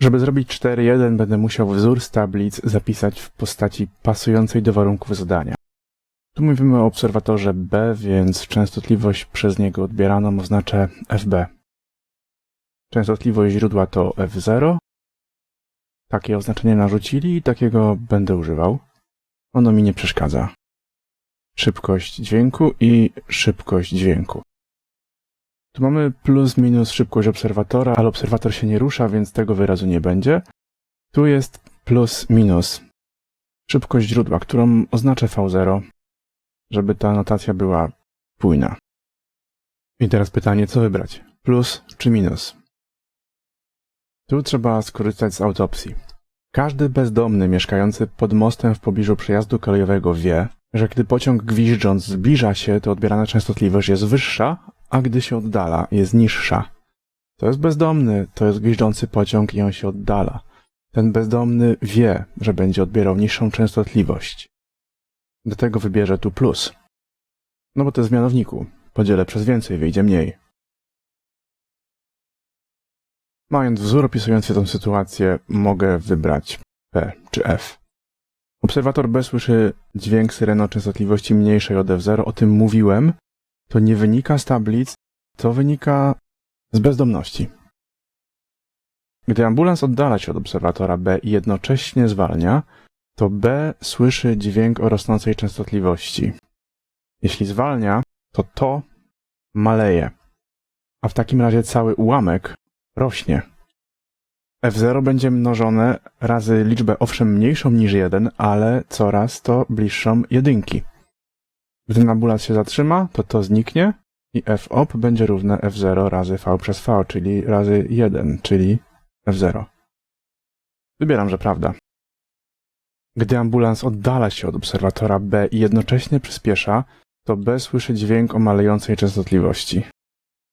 Żeby zrobić 4.1 będę musiał wzór z tablic zapisać w postaci pasującej do warunków zadania. Tu mówimy o obserwatorze B, więc częstotliwość przez niego odbieraną oznaczę FB. Częstotliwość źródła to F0. Takie oznaczenie narzucili i takiego będę używał. Ono mi nie przeszkadza. Szybkość dźwięku i szybkość dźwięku. Tu mamy plus minus szybkość obserwatora, ale obserwator się nie rusza, więc tego wyrazu nie będzie. Tu jest plus minus szybkość źródła, którą oznaczę V0, żeby ta notacja była spójna. I teraz pytanie, co wybrać? Plus czy minus? Tu trzeba skorzystać z autopsji. Każdy bezdomny mieszkający pod mostem w pobliżu przejazdu kolejowego wie, że gdy pociąg gwizdząc zbliża się, to odbierana częstotliwość jest wyższa, a gdy się oddala, jest niższa. To jest bezdomny, to jest gwizdzący pociąg i on się oddala. Ten bezdomny wie, że będzie odbierał niższą częstotliwość. Do tego wybierze tu plus. No bo to jest w mianowniku. Podzielę przez więcej, wyjdzie mniej. Mając wzór opisujący tę sytuację, mogę wybrać P czy F. Obserwator B słyszy dźwięk syreny o częstotliwości mniejszej od F0, o tym mówiłem. To nie wynika z tablic, to wynika z bezdomności. Gdy ambulans oddala się od obserwatora B i jednocześnie zwalnia, to B słyszy dźwięk o rosnącej częstotliwości. Jeśli zwalnia, to to maleje, a w takim razie cały ułamek rośnie. F0 będzie mnożone razy liczbę owszem mniejszą niż 1, ale coraz to bliższą jedynki. Gdy ambulans się zatrzyma, to to zniknie i F-op będzie równe F0 razy V przez V, czyli razy 1, czyli F0. Wybieram, że prawda. Gdy ambulans oddala się od obserwatora B i jednocześnie przyspiesza, to B słyszy dźwięk o malejącej częstotliwości.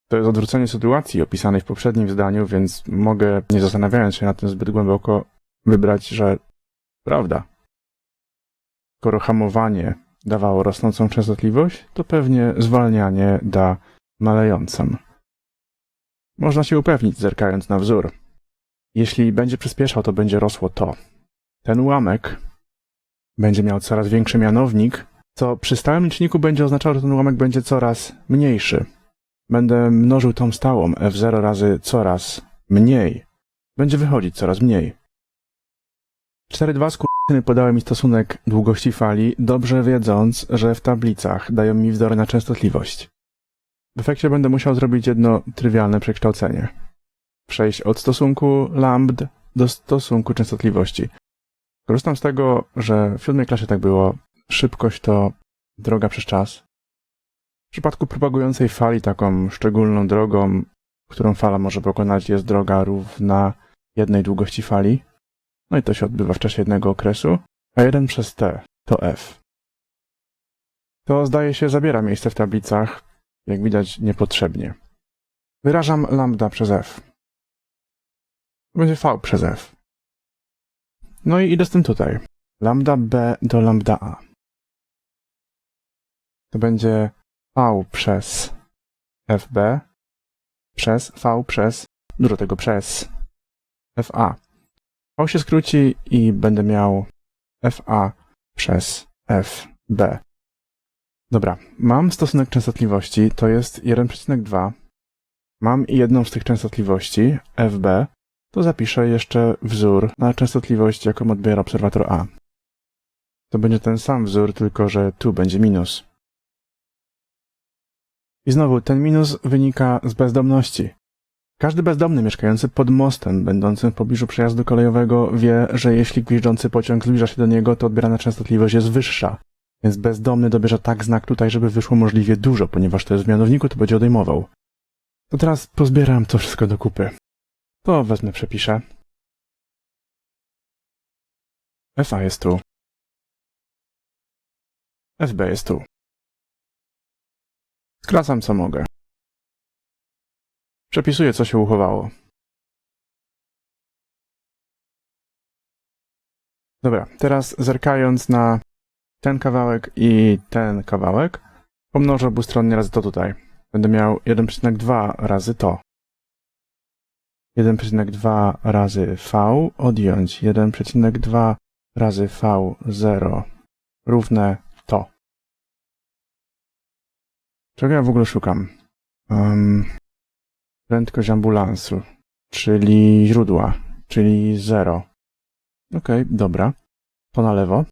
To jest odwrócenie sytuacji opisanej w poprzednim zdaniu, więc mogę, nie zastanawiając się nad tym zbyt głęboko, wybrać, że prawda. Skoro hamowanie dawało rosnącą częstotliwość, to pewnie zwalnianie da malejącą. Można się upewnić, zerkając na wzór. Jeśli będzie przyspieszał, to będzie rosło to. Ten ułamek będzie miał coraz większy mianownik, co przy stałym liczniku będzie oznaczało, że ten ułamek będzie coraz mniejszy. Będę mnożył tą stałą f0 razy coraz mniej. Będzie wychodzić coraz mniej. 4.2 skurczyny podały mi stosunek długości fali, dobrze wiedząc, że w tablicach dają mi wzory na częstotliwość. W efekcie będę musiał zrobić jedno trywialne przekształcenie. Przejść od stosunku lambd do stosunku częstotliwości. Korzystam z tego, że w siódmej klasie tak było. Szybkość to droga przez czas. W przypadku propagującej fali taką szczególną drogą, którą fala może pokonać, jest droga równa jednej długości fali. No i to się odbywa w czasie jednego okresu, a 1 przez t to f. To zdaje się zabiera miejsce w tablicach, jak widać niepotrzebnie. Wyrażam lambda przez f. Będzie v przez f. No i idę z tym tutaj. Lambda b do lambda a. To będzie v przez fb przez v przez, dużo tego przez fa. V się skróci i będę miał fa przez fb. Dobra, mam stosunek częstotliwości, to jest 1,2. Mam jedną z tych częstotliwości, fb, to zapiszę jeszcze wzór na częstotliwość, jaką odbiera obserwator A. To będzie ten sam wzór, tylko że tu będzie minus. I znowu, ten minus wynika z bezdomności. Każdy bezdomny mieszkający pod mostem, będącym w pobliżu przejazdu kolejowego, wie, że jeśli gwizdzący pociąg zbliża się do niego, to odbierana częstotliwość jest wyższa. Więc bezdomny dobierze tak znak tutaj, żeby wyszło możliwie dużo, ponieważ to jest w mianowniku, to będzie odejmował. To teraz pozbieram to wszystko do kupy. To wezmę, przepiszę. FA jest tu. FB jest tu. Skracam co mogę. Przepisuję, co się uchowało. Dobra, teraz zerkając na ten kawałek i ten kawałek, pomnożę obustronnie razy to tutaj. Będę miał 1,2 razy to. 1,2 razy V odjąć 1,2 razy V0 równe to. Czego ja w ogóle szukam? Um, prędkość ambulansu, czyli źródła, czyli 0. Okej, dobra. To na lewo.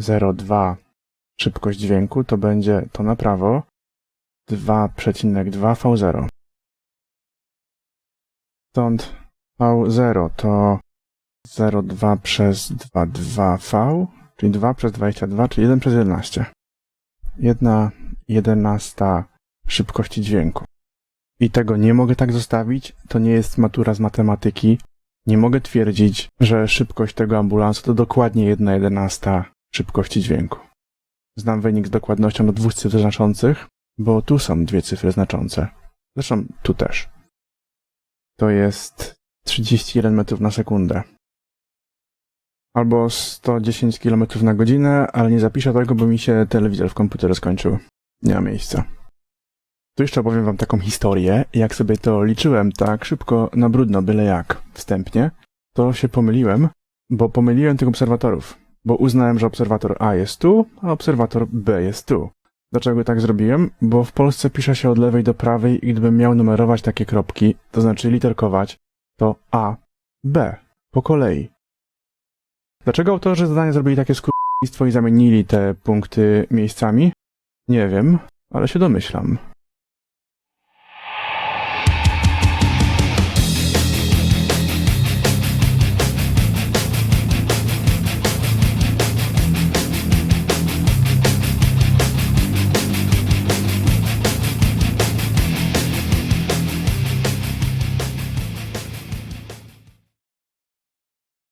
0,2 szybkość dźwięku to będzie to na prawo. 2,2 V0. Stąd V0 to 0,2 przez 2,2V, czyli 2 przez 22, czyli 1 przez 11. 1 jedenasta szybkości dźwięku. I tego nie mogę tak zostawić, to nie jest matura z matematyki. Nie mogę twierdzić, że szybkość tego ambulansu to dokładnie 1 jedenasta szybkości dźwięku. Znam wynik z dokładnością do dwóch cyfr znaczących, bo tu są dwie cyfry znaczące. Zresztą tu też. To jest 31 metrów na sekundę. Albo 110 km na godzinę, ale nie zapiszę tego, bo mi się telewizor w komputerze skończył. Nie ma miejsca. Tu jeszcze opowiem wam taką historię. Jak sobie to liczyłem tak szybko, na brudno, byle jak, wstępnie, to się pomyliłem, bo pomyliłem tych obserwatorów. Bo uznałem, że obserwator A jest tu, a obserwator B jest tu. Dlaczego tak zrobiłem? Bo w Polsce pisze się od lewej do prawej i gdybym miał numerować takie kropki, to znaczy literkować, to A, B, po kolei. Dlaczego autorzy zadania zrobili takie skurwistwo i zamienili te punkty miejscami? Nie wiem, ale się domyślam.